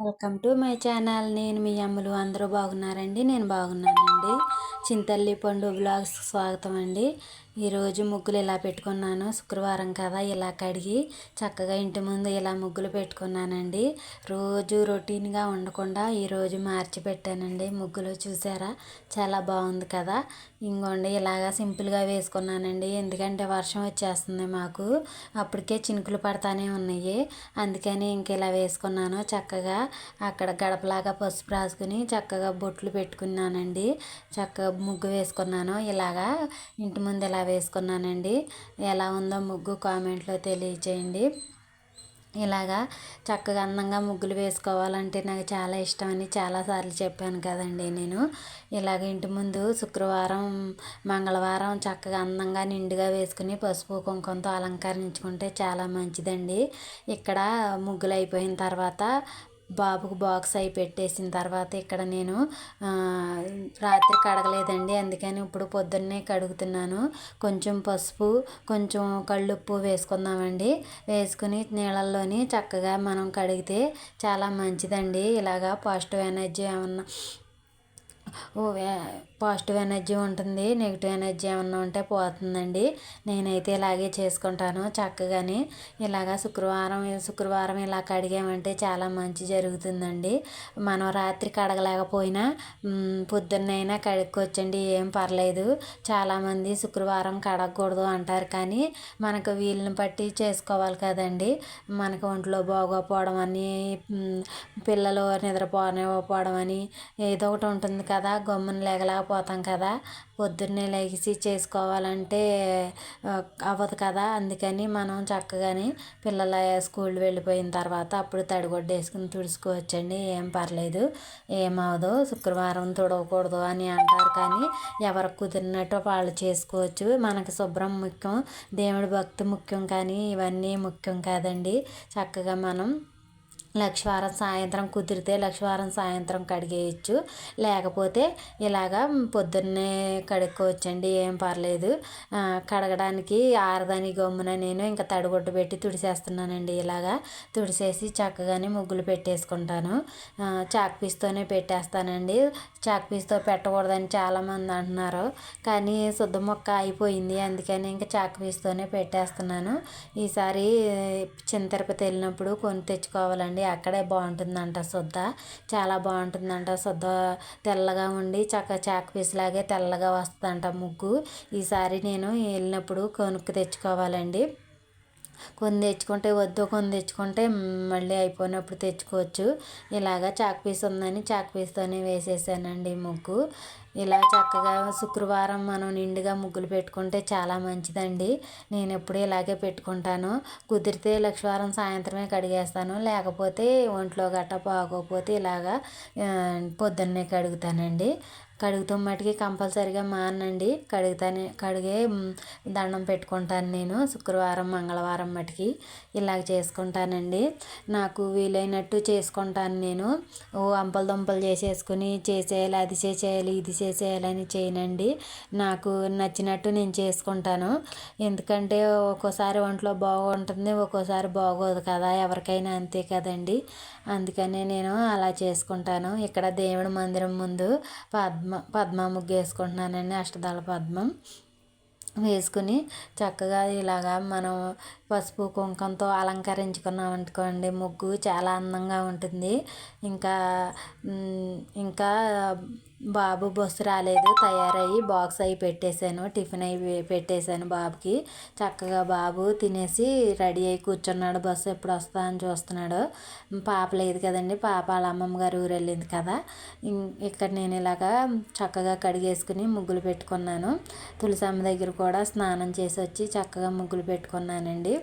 Welcome to my channel. నేను మీ అమ్మలు. అందరూ బాగున్నారండి? నేను బాగున్నానండి. చింతల్లి పండు బ్లాగ్స్ స్వాగతం అండి. ఈరోజు ముగ్గులు ఇలా పెట్టుకున్నాను. శుక్రవారం కదా ఇలా కడిగి చక్కగా ఇంటి ముందు ఇలా ముగ్గులు పెట్టుకున్నానండి. రోజు రొటీన్గా ఉండకుండా ఈరోజు మార్చి పెట్టానండి. ముగ్గులు చూసారా? చాలా బాగుంది కదా? ఇంకోండి ఇలాగా సింపుల్గా వేసుకున్నానండి. ఎందుకంటే వర్షం వచ్చేస్తుంది మాకు. అప్పటికే చినుకులు పడతానే ఉన్నాయి. అందుకని ఇంక ఇలా వేసుకున్నాను. చక్కగా అక్కడ గడపలాగా పసుపు రాసుకుని చక్కగా బొట్లు పెట్టుకున్నానండి. చక్కగా ముగ్గు వేసుకున్నాను. ఇలాగా ఇంటి ముందు ఇలా వేసుకున్నానండి. ఎలా ఉందో ముగ్గు కామెంట్లో తెలియచేయండి. ఇలాగా చక్కగా అందంగా ముగ్గులు వేసుకోవాలంటే నాకు చాలా ఇష్టం అని చాలాసార్లు చెప్పాను కదండి నేను. ఇలాగ ఇంటి ముందు శుక్రవారం మంగళవారం చక్కగా అందంగా నిండుగా వేసుకుని పసుపు కుంకుమతో అలంకరించుకుంటే చాలా మంచిదండి. ఇక్కడ ముగ్గులు అయిపోయిన తర్వాత బాబుకు బాక్స్ అయి పెట్టేసిన తర్వాత ఇక్కడ నేను రాత్రి కడగలేదండి అందుకని ఇప్పుడు పొద్దున్నే కడుగుతున్నాను కొంచెం పసుపు కొంచెం కళ్ళుప్పు వేసుకుందామండి. వేసుకుని నీళ్ళల్లోని చక్కగా మనం కడిగితే చాలా మంచిదండి. ఇలాగా పాజిటివ్ ఎనర్జీ ఏమన్నా పాజిటివ్ ఎనర్జీ ఉంటుంది నెగిటివ్ ఎనర్జీ ఏమన్నా ఉంటే పోతుందండి. నేనైతే ఇలాగే చేసుకుంటాను చక్కగాని. ఇలాగా శుక్రవారం శుక్రవారం ఇలా కడిగామంటే చాలా మంచి జరుగుతుందండి. మనం రాత్రి కడగలేకపోయినా పొద్దున్నైనా కడుక్కోవచ్చండి ఏం పర్లేదు. చాలామంది శుక్రవారం కడగకూడదు అంటారు కానీ మనకు వీళ్ళని బట్టి చేసుకోవాలి కదండి. మనకు ఒంట్లో బాగోపోవడం అని పిల్లలు నిద్రపోనివ్వకపోవడం అని ఏదో ఒకటి ఉంటుంది కదా గమ్మున పోతాం కదా పొద్దున్నే లేచి చేసుకోవాలంటే అవ్వదు కదా. అందుకని మనం చక్కగాని పిల్లల స్కూల్ వెళ్ళిపోయిన తర్వాత అప్పుడు తడిగొడ్డ వేసుకుని తుడుచుకోవచ్చండి. ఏం పర్లేదు. ఏమవదు శుక్రవారం తుడవకూడదు అని అంటారు కానీ ఎవరికి కుదిరినట్టు వాళ్ళు చేసుకోవచ్చు. మనకి శుభ్రం ముఖ్యం. దేవుడి భక్తి ముఖ్యం కానీ ఇవన్నీ ముఖ్యం కాదండి. చక్కగా మనం లక్షవారం సాయంత్రం కుదిరితే లక్షవారం సాయంత్రం కడిగేయచ్చు. లేకపోతే ఇలాగా పొద్దున్నే కడుక్కోవచ్చండి ఏం పర్లేదు. కడగడానికి ఆరదని గమ్మున నేను ఇంకా తడిగొట్టు పెట్టి తుడిసేస్తున్నానండి ఇలాగా. తుడిసేసి చక్కగానే ముగ్గులు పెట్టేసుకుంటాను. చాక్ పీస్తోనే పెట్టేస్తానండి. చాక్ పీస్తో పెట్టకూడదని చాలామంది అంటున్నారు. కానీ శుద్ధ మొక్క అయిపోయింది అందుకని ఇంకా చాక్ పీస్తోనే పెట్టేస్తున్నాను. ఈసారి చిన్న తిరుపతి వెళ్ళినప్పుడు కొని తెచ్చుకోవాలండి. అక్కడే బాగుంటుందంట శుద్ధ. చాలా బాగుంటుందంట శుద్ధ. తెల్లగా ఉండి చక్క చాక్ పీస్ లాగే తెల్లగా వస్తుందంట ముగ్గు. ఈసారి నేను వెళ్ళినప్పుడు కొనుక్కు తెచ్చుకోవాలండి. కొన్ని తెచ్చుకుంటే వద్దు కొన్ని తెచ్చుకుంటే మళ్ళీ అయిపోయినప్పుడు తెచ్చుకోవచ్చు. ఇలాగ చాక్ పీస్ ఉందని చాక్ పీస్తోనే వేసేసానండి ముగ్గు. ఇలా చక్కగా శుక్రవారం మనం నిండుగా ముగ్గులు పెట్టుకుంటే చాలా మంచిదండి. నేను ఎప్పుడూ ఇలాగే పెట్టుకుంటాను. కుదిరితే లక్షవారం సాయంత్రమే కడిగేస్తాను. లేకపోతే ఒంట్లో గట్ట బాగోకపోతే ఇలాగా పొద్దున్నే కడుగుతానండి. కడుగుతాం మటుకి కంపల్సరిగా మానండి కడుగుతానే కడిగే దండం పెట్టుకుంటాను నేను శుక్రవారం మంగళవారం మటుకి. ఇలాగ చేసుకుంటానండి. నాకు వీలైనట్టు చేసుకుంటాను నేను. ఓ అంపలు దుంపలు చేసేసుకుని చేసేయాలి అది చేసేయాలి ఇది చేసేయాలని చేయనండి. నాకు నచ్చినట్టు నేను చేసుకుంటాను. ఎందుకంటే ఒక్కోసారి ఒంట్లో బాగుంటుంది ఒక్కోసారి బాగోదు కదా ఎవరికైనా అంతే కదండి. అందుకనే నేను అలా చేసుకుంటాను. ఇక్కడ దేవుడి మందిరం ముందు పద్మ పద్మ ముగ్గు వేసుకుంటున్నానండి అష్టదళ పద్మం వేసుకుని చక్కగా ఇలాగా మనం పసుపు కుంకంతో అలంకరించుకున్నాం అనుకోండి ముగ్గు చాలా అందంగా ఉంటుంది. ఇంకా ఇంకా బాబు బస్సు రాలేదు తయారయ్యి బాక్స్ అయి పెట్టేశాను టిఫిన్ అయి పెట్టేశాను బాబుకి. చక్కగా బాబు తినేసి రెడీ అయి కూర్చున్నాడు. బస్సు ఎప్పుడు వస్తా అని చూస్తున్నాడు. పాప లేదు కదండి పాప వాళ్ళ అమ్మమ్మ గారు ఊరు వెళ్ళింది కదా. ఇక్కడ నేను ఇలాగా చక్కగా కడిగేసుకుని ముగ్గులు పెట్టుకున్నాను. తులసమ్మ దగ్గర కూడా స్నానం చేసి వచ్చి చక్కగా ముగ్గులు పెట్టుకున్నానండి.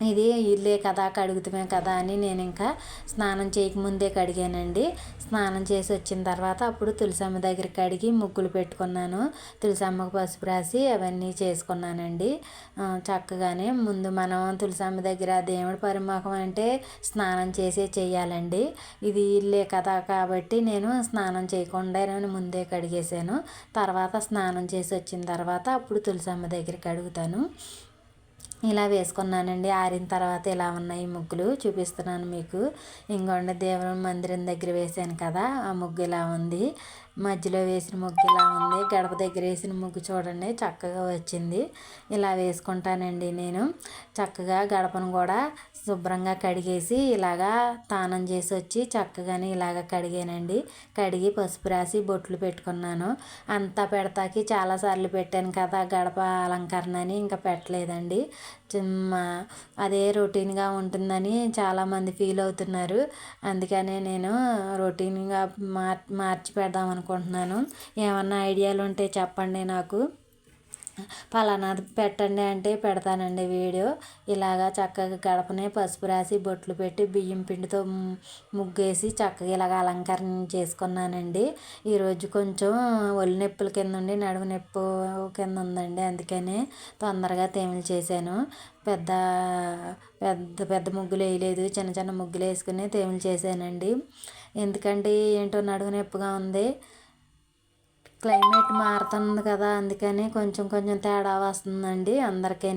ఇది ఇల్లే కదా కడుగుతామే కదా అని నేను ఇంకా స్నానం చేయకముందే కడిగానండి. స్నానం చేసి వచ్చిన తర్వాత అప్పుడు తులసమ్మ దగ్గర కడిగి ముగ్గులు పెట్టుకున్నాను. తులసమ్మకు పసుపు రాసి అవన్నీ చేసుకున్నానండి. చక్కగానే ముందు మనం తులసమ్మ దగ్గర దేవుడి పరిమాకం అంటే స్నానం చేసే చేయాలండి. ఇది ఇల్లే కదా కాబట్టి నేను స్నానం చేయకుండా నేను ముందే కడిగేసాను తర్వాత స్నానం చేసి వచ్చిన తర్వాత అప్పుడు తులసమ్మ దగ్గర కడుగుతాను ఇలా వేసుకున్నానండి. ఆరిన తర్వాత ఇలా ఉన్నాయి ముగ్గులు చూపిస్తున్నాను మీకు. ఇంకొండ దేవుని మందిరం దగ్గర వేసాను కదా ఆ ముగ్గు ఇలా ఉంది. మధ్యలో వేసిన ముగ్గు ఇలా ఉంది. గడప దగ్గర వేసిన ముగ్గు చూడండి చక్కగా వచ్చింది. ఇలా వేసుకుంటానండి నేను. చక్కగా గడపను కూడా శుభ్రంగా కడిగేసి ఇలాగా తానం చేసి వచ్చి చక్కగానే ఇలాగ కడిగానండి. కడిగి పసుపు రాసి బొట్లు పెట్టుకున్నాను. అంతా పెడతాకి చాలాసార్లు పెట్టాను కదా గడప అలంకరణ అని ఇంకా పెట్టలేదండి. అదే రొటీన్గా ఉంటుందని చాలామంది ఫీల్ అవుతున్నారు. అందుకనే నేను రొటీన్గా మార్ మార్చి పెడదాం అనుకుంటున్నాను. ఏమన్నా ఐడియాలు ఉంటే చెప్పండి నాకు. ఫలానాది పెట్టండి అంటే పెడతానండి వీడియో. ఇలాగా చక్కగా గడపనే పసుపు రాసి బొట్లు పెట్టి బియ్యం పిండితో ముగ్గేసి చక్కగా ఇలాగ అలంకరణ చేసుకున్నానండి. ఈరోజు కొంచెం ఒళ్ళు నొప్పుల కింద ఉండి నడుము నొప్పు కింద ఉందండి అందుకనే తొందరగా తేమలు చేశాను. పెద్ద పెద్ద పెద్ద ముగ్గులు వేయలేదు చిన్న చిన్న ముగ్గులు వేసుకుని తేమలు చేశానండి. ఎందుకంటే ఏంటో నడుము నొప్పిగా ఉంది. క్లైమేట్ మారుతుంది కదా అందుకని కొంచెం కొంచెం తేడా వస్తుందండి అందరికీ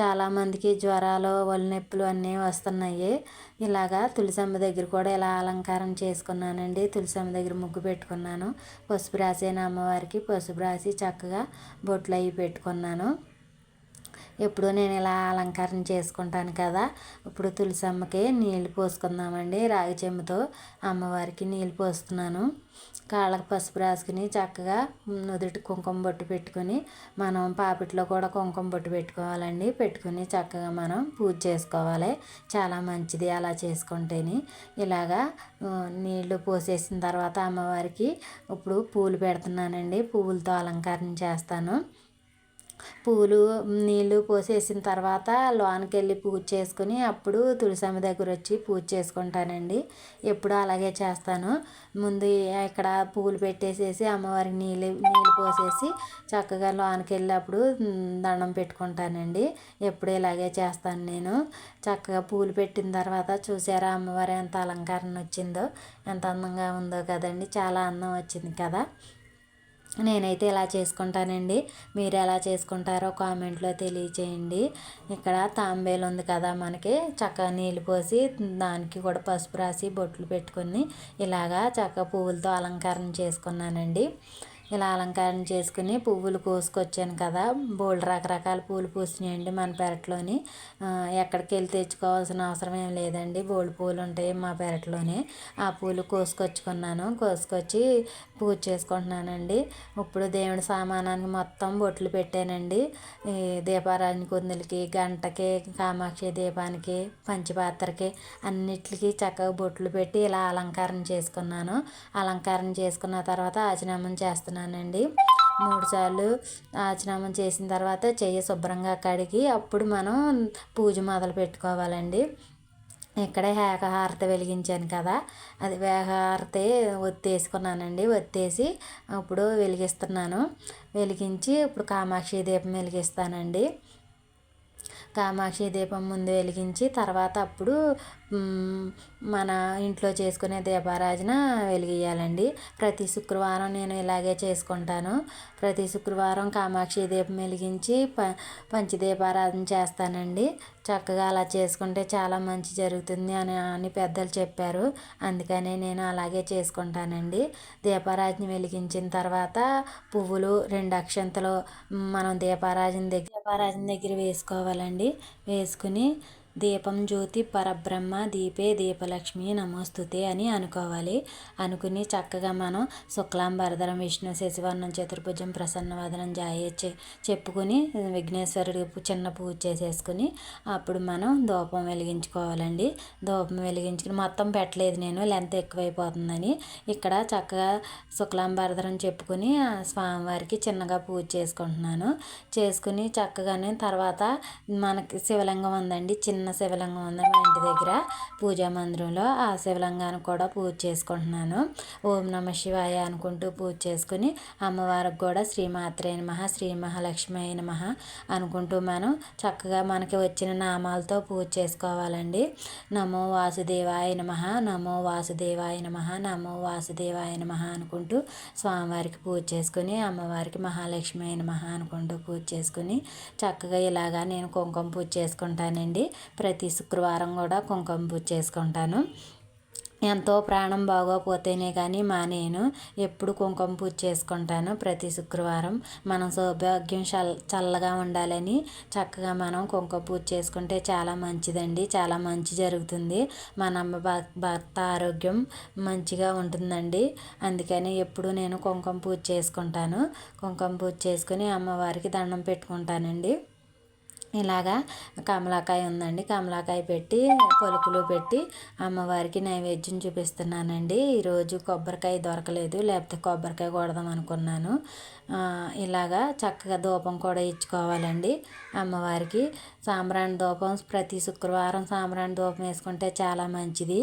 చాలామందికి జ్వరాలు ఒళ్ళు నొప్పులు అన్నీ వస్తున్నాయి. ఇలాగా తులసమ్మ దగ్గర కూడా ఇలా అలంకారం చేసుకున్నానండి. తులసమ్మ దగ్గర ముగ్గు పెట్టుకున్నాను. పసుపు రాసిన అమ్మవారికి పసుపు రాసి చక్కగా బొట్లు అవి పెట్టుకున్నాను. ఎప్పుడు నేను ఇలా అలంకరణ చేసుకుంటాను కదా. ఇప్పుడు తులసమ్మకి నీళ్ళు పోసుకుందామండి. రాగి చెంబుతో అమ్మవారికి నీళ్ళు పోస్తున్నాను. కాళ్ళకు పసుపు రాసుకుని చక్కగా నుదుటి కుంకుమ బొట్టు పెట్టుకొని మనం పాపిట్లో కూడా కుంకుమ బొట్టు పెట్టుకోవాలండి. పెట్టుకుని చక్కగా మనం పూజ చేసుకోవాలి. చాలా మంచిది అలా చేసుకుంటేని. ఇలాగా నీళ్ళు పోసేసిన తర్వాత అమ్మవారికి ఇప్పుడు పూలు పెడుతున్నానండి. పువ్వులతో అలంకరణ చేస్తాను. పూలు నీళ్ళు పోసేసిన తర్వాత లోనికి వెళ్ళి పూజ చేసుకుని అప్పుడు తులసమ్మ దగ్గర వచ్చి పూజ చేసుకుంటానండి. ఎప్పుడూ అలాగే చేస్తాను. ముందు ఇక్కడ పూలు పెట్టేసేసి అమ్మవారికి నీళ్ళు నీళ్ళు పోసేసి చక్కగా లోనికి వెళ్ళినప్పుడు దండం పెట్టుకుంటానండి. ఎప్పుడు ఇలాగే చేస్తాను నేను. చక్కగా పూలు పెట్టిన తర్వాత చూసారా అమ్మవారి ఎంత అలంకరణ వచ్చిందో ఎంత అందంగా ఉందో కదండి. చాలా అందం వచ్చింది కదా. నేనైతే ఇలా చేసుకుంటానండి? మీరు ఎలా చేసుకుంటారో కామెంట్లో తెలియచేయండి. ఇక్కడ తాంబేలు ఉంది కదా మనకి. చక్కగా నీళ్ళు పోసి దానికి కూడా పసుపు రాసి బొట్లు పెట్టుకొని ఇలాగా చక్కగా పువ్వులతో అలంకరణ చేసుకున్నానండి. ఇలా అలంకారం చేసుకుని పువ్వులు కోసుకొచ్చాను కదా. బోల్డ్ రకరకాల పూలు పూసినాయండి మన పెరట్లోని. ఎక్కడికి వెళ్ళి తెచ్చుకోవాల్సిన అవసరం ఏం లేదండి. బోల్డ్ పూలు ఉంటాయి మా పెరట్లోనే. ఆ పూలు కోసుకొచ్చుకున్నాను. కోసుకొచ్చి పూజ చేసుకుంటున్నానండి. ఇప్పుడు దేవుడి సామానానికి మొత్తం బొట్లు పెట్టానండి. ఈ కుందులకి గంటకి కామాక్షి దీపానికి పంచపాత్రకి అన్నిటికీ చక్కగా బొట్లు పెట్టి ఇలా అలంకరణ చేసుకున్నాను. అలంకారం చేసుకున్న తర్వాత ఆచనామం చేస్తున్నాను. చేస్తున్నానండి. మూడుసార్లు ఆచనామం చేసిన తర్వాత చెయ్యి శుభ్రంగా కడిగి అప్పుడు మనం పూజ మొదలు పెట్టుకోవాలండి. ఇక్కడే ఏకహారతి వెలిగించాను కదా. అది వేగహారతి ఒత్తేసుకున్నానండి. ఒత్తేసి ఇప్పుడు వెలిగిస్తున్నాను. వెలిగించి ఇప్పుడు కామాక్షి దీపం వెలిగిస్తానండి. కామాక్షి దీపం ముందు వెలిగించి తర్వాత అప్పుడు మన ఇంట్లో చేసుకునే దీపారాజన వెలిగియాలండి ప్రతి శుక్రవారం నేను ఇలాగే చేసుకుంటాను. ప్రతి శుక్రవారం కామాక్షి దీపం వెలిగించి ప పంచదీపారాధన చేస్తానండి. చక్కగా అలా చేసుకుంటే చాలా మంచి జరుగుతుంది అని అని పెద్దలు చెప్పారు. అందుకనే నేను అలాగే చేసుకుంటానండి. దీపారాజన వెలిగించిన తర్వాత పువ్వులు రెండు అక్షంతలు మనం దీపారాజన దగ్గర దీపారాజన దగ్గర వేసుకోవాలండి. వేసుకుని దీపం జ్యోతి పరబ్రహ్మ దీపే దీపలక్ష్మి నమోస్తుతే అని అనుకోవాలి. అనుకుని చక్కగా మనం శుక్లాంబరధరం విష్ణు శశివర్ణం చతుర్భుజం ప్రసన్నవదనం జాయే చెప్పుకుని విఘ్నేశ్వరుడికి చిన్న పూజ చేసేసుకుని అప్పుడు మనం ధూపం వెలిగించుకోవాలండి. ధూపం వెలిగించుకుని మొత్తం పెట్టలేదు నేను లెంత్ ఎక్కువైపోతుందని. ఇక్కడ చక్కగా శుక్లాంబరధరం చెప్పుకుని స్వామివారికి చిన్నగా పూజ చేసుకుంటున్నాను. చేసుకుని చక్కగానే తర్వాత మనకి శివలింగం ఉందండి. చిన్న చిన్న శివలింగం ఉంది మా ఇంటి దగ్గర. పూజా మందిరంలో ఆ శివలింగాన్ని కూడా పూజ చేసుకుంటున్నాను. ఓం నమ శివాయ అనుకుంటూ పూజ చేసుకుని అమ్మవారికి కూడా శ్రీమాత్రే నమ శ్రీ మహాలక్ష్మి నమ అనుకుంటూ మనం చక్కగా మనకి వచ్చిన నామాలతో పూజ చేసుకోవాలండి. నమో వాసుదేవాయ నమ నమో వాసుదేవాయ నమ నమో వాసుదేవాయ నమ అనుకుంటూ స్వామివారికి పూజ చేసుకుని అమ్మవారికి మహాలక్ష్మి నమ అనుకుంటూ పూజ చేసుకుని చక్కగా ఇలాగా నేను కుంకుమ పూజ చేసుకుంటానండి. ప్రతి శుక్రవారం కూడా కుంకుమ పూజ చేసుకుంటాను. ఎంతో ప్రాణం బాగోపోతేనే కానీ మానేను ఎప్పుడు కుంకుమ పూజ చేసుకుంటాను ప్రతి శుక్రవారం. మనం సౌభాగ్యం చల్ చల్లగా ఉండాలని చక్కగా మనం కుంకుమ పూజ చేసుకుంటే చాలా మంచిదండి. చాలా మంచి జరుగుతుంది. మన అమ్మ భర్త ఆరోగ్యం మంచిగా ఉంటుందండి. అందుకని ఎప్పుడు నేను కుంకుమ పూజ చేసుకుంటాను. కుంకుమ పూజ చేసుకుని అమ్మవారికి దండం పెట్టుకుంటానండి. ఇలాగా కమలాకాయ ఉందండి. కమలాకాయ పెట్టి పలుకులు పెట్టి అమ్మవారికి నైవేద్యం చూపిస్తున్నానండి. ఈరోజు కొబ్బరికాయ దొరకలేదు. లేకపోతే కొబ్బరికాయ కొడదాం అనుకున్నాను. ఇలాగా చక్కగా ధూపం కూడా ఇచ్చుకోవాలండి అమ్మవారికి. సాంబ్రాణి ధూపం ప్రతి శుక్రవారం సాంబ్రాణి ధూపం వేసుకుంటే చాలా మంచిది.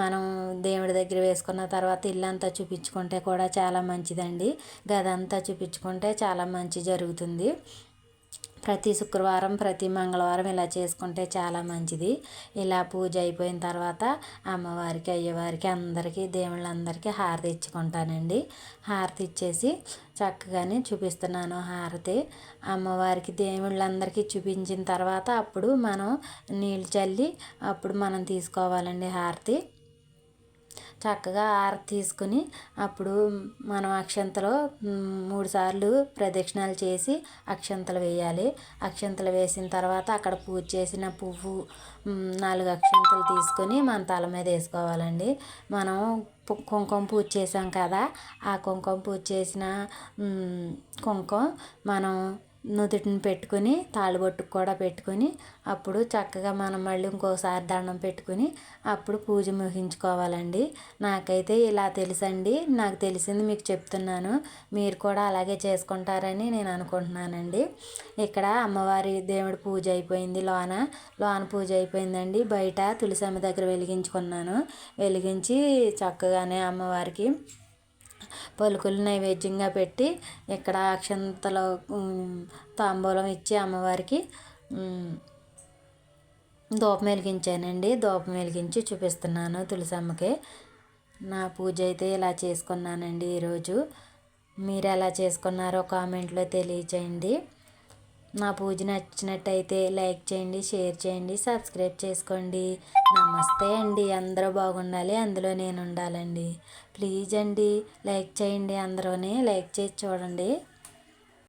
మనం దేవుడి దగ్గర వేసుకున్న తర్వాత ఇల్లంతా చూపించుకుంటే కూడా చాలా మంచిదండి. గదంతా చూపించుకుంటే చాలా మంచి జరుగుతుంది. ప్రతి శుక్రవారం ప్రతి మంగళవారం ఇలా చేసుకుంటే చాలా మంచిది. ఇలా పూజ అయిపోయిన తర్వాత అమ్మవారికి అయ్యవారికి అందరికీ దేవుళ్ళందరికీ హారతి ఇచ్చుకుంటానండి. హారతి ఇచ్చేసి చక్కగానే చూపిస్తున్నాను హారతి. అమ్మవారికి దేవుళ్ళందరికీ చూపించిన తర్వాత అప్పుడు మనం నీళ్ళు చల్లి అప్పుడు మనం తీసుకోవాలండి హారతి. చక్కగా ఆర తీసుకుని అప్పుడు మనం అక్షంతలో మూడుసార్లు ప్రదక్షిణాలు చేసి అక్షంతలు వేయాలి. అక్షంతలు వేసిన తర్వాత అక్కడ పూజ చేసిన పువ్వు నాలుగు అక్షంతలు తీసుకొని మన తల మీద వేసుకోవాలండి. మనం కుంకుమ పూజ చేసాం కదా ఆ కుంకుమ పూజ చేసిన కుంకుమ మనం నుదుటిని పెట్టుకొని తాళిబొట్టుకు కూడా పెట్టుకొని అప్పుడు చక్కగా మనం మళ్ళీ ఇంకోసారి దండం పెట్టుకొని అప్పుడు పూజ ముగించుకోవాలండి. నాకైతే ఇలా తెలుసండి. నాకు తెలిసింది మీకు చెప్తున్నాను. మీరు కూడా అలాగే చేసుకుంటారని నేను అనుకుంటున్నానండి. ఇక్కడ అమ్మవారి దేవుడి పూజ అయిపోయింది లోన. లోన పూజ అయిపోయిందండి. బయట తులసమ్మ దగ్గర వెలిగించుకున్నాను. వెలిగించి చక్కగానే అమ్మవారికి పలుకులు నైవేద్యంగా పెట్టి ఇక్కడ అక్షంతలో తాంబూలం ఇచ్చి అమ్మవారికి దూపం వెలిగించానండి. దూపం వెలిగించి చూపిస్తున్నాను తులసమ్మకి. నా పూజ అయితే ఇలా చేసుకున్నానండి ఈరోజు. మీరు ఎలా చేసుకున్నారో కామెంట్లో తెలియచేయండి. నా పూజ నచ్చినట్టయితే లైక్ చేయండి షేర్ చేయండి సబ్స్క్రైబ్ చేసుకోండి. నమస్తే అండి. అందరూ బాగుండాలి. అందులో నేను ఉండాలండి. ప్లీజ్ అండి లైక్ చేయండి. అందరూనే లైక్ చేసి చూడండి.